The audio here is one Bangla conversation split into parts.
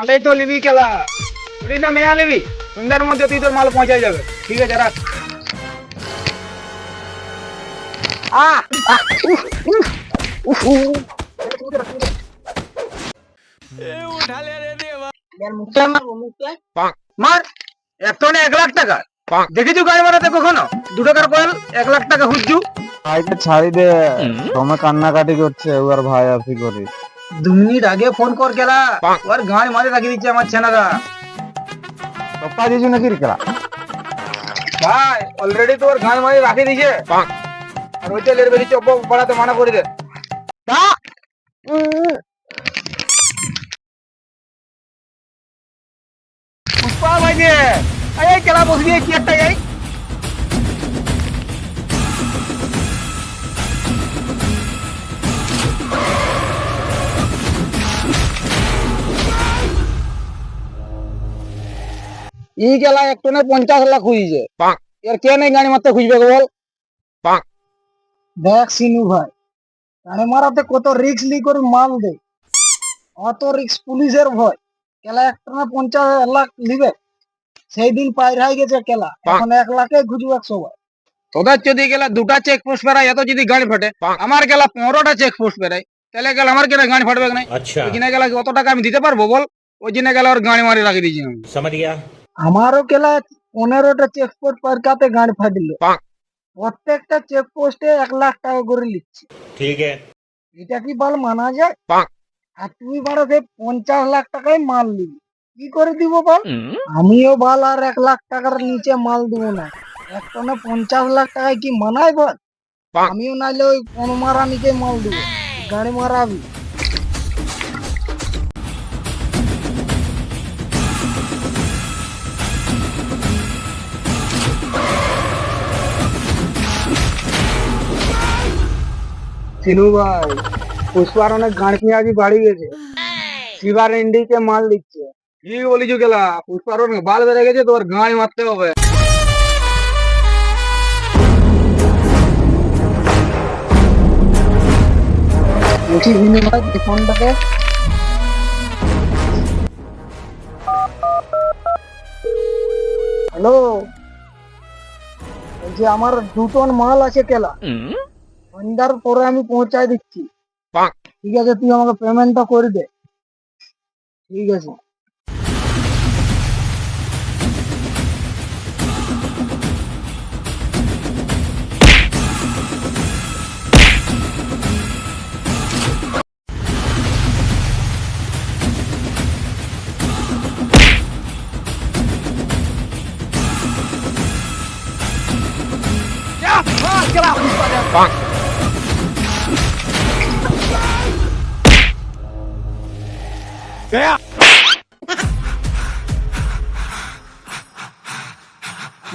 তাহলে তো নিবি খেলা। তুই না মেয়া সন্ধ্যার মধ্যে তুই তোর মাল পৌঁছাই যাবে। ঠিক আছে রাখ। মার। এক লাখ টাকা। দেখেছ গাড়ি মারাতে কখনো? দু টাকার কয়েল এক লাখ টাকা হুজু ভাইকে ছাড়ি দে। তোমে কান্নাকাটি করছে ভাই আছি করি দু মিনিট আগে ফোন কর গেলা ওর গাড়ি মারে রাখি দিচ্ছে আমার ছেনারা। পপ্পা দিছু নাকি রিকরা ভাই অলরেডি তো ওর গাড়ি মারি রাখি দিছে। আর ওই তেলের বেশি চপ বাড়াতে মানা করে দে। পুষ্পা ভাই যে এই কেলা বসবি কি একটা এই ই গেলা এক টনে পঞ্চাশ লাখ খুঁজছে এর কে নেই গাড়ি মারতে খুঁজবে বল? দেখ সিনু ভাই গাড়ি মারাতে কত রিক্স লি করে মাল দে। অত রিক্স পুলিশের ভয়। কেলা এক টনে পঞ্চাশ লাখ লিবে সেই দিন পায়ের হয়ে গেছে কেলা। এখন এক লাখে খুঁজবে সবাই। তোদের যদি গেলা দুটা চেক পোস্ট বেড়ায় এত যদি গাড়ি ফাটে আমার গেলা পনেরোটা চেক পোস্ট বেড়ায়। তাহলে গেল আমার কেন গাড়ি ফাটবে না আচ্ছা। ওই গেলা অত টাকা আমি দিতে পারব বল? ওই জন্য গেলে ওর গাড়ি মারি রাখি দিয়েছি আমি। আমারও কেলা পনেরোটা চেকপোস্ট পারকাতে গাঁড় ফাটিল। প্রত্যেকটা চেকপোস্টে এক লাখ টাকা করে লিখছি ঠিক এটা কি বল মানা যায়? আর তুই বারো সে পঞ্চাশ লাখ টাকায় মাল নিবি। কি করে দিব বল? আমিও বল আর এক লাখ টাকার নিচে মাল দিব না। এক টনে পঞ্চাশ লাখ টাকায় কি মানায় বল? আমিও নাইলে ওই পণ্য মারা নিচে মাল দিব। গাড়ি মারাবি। সিনু ভাই পুষ্পার অনেক পেঁয়াজি বাড়ি গেছে। শিবার ইন্ডিকে মাল দিচ্ছে। কি বলিছো গেলা পুষ্পার অনেক বাল বেড়ে গেছে তোর মারতে হবে। বলছি সিনু ভাই ফোনটাকে হ্যালো বলছি আমার দু টন মাল আছে কেলা। সন্ধ্যার পরে আমি পৌঁছায় দিচ্ছি। ঠিক আছে তুই আমাকে পেমেন্টটা করে দে। ঠিক আছে।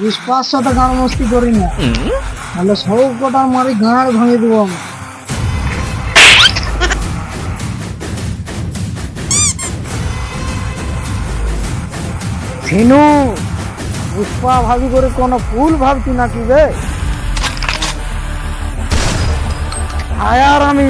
বিশ্বাস সাথে গান মস্তি করি না। তাহলে সব কটা মারি গাঁড় ভাঙে দেবো আমি। সিনু পুষ্পা ভাবি করে কোনো ফুল ভাবছি নাকি রে আয়ার আমি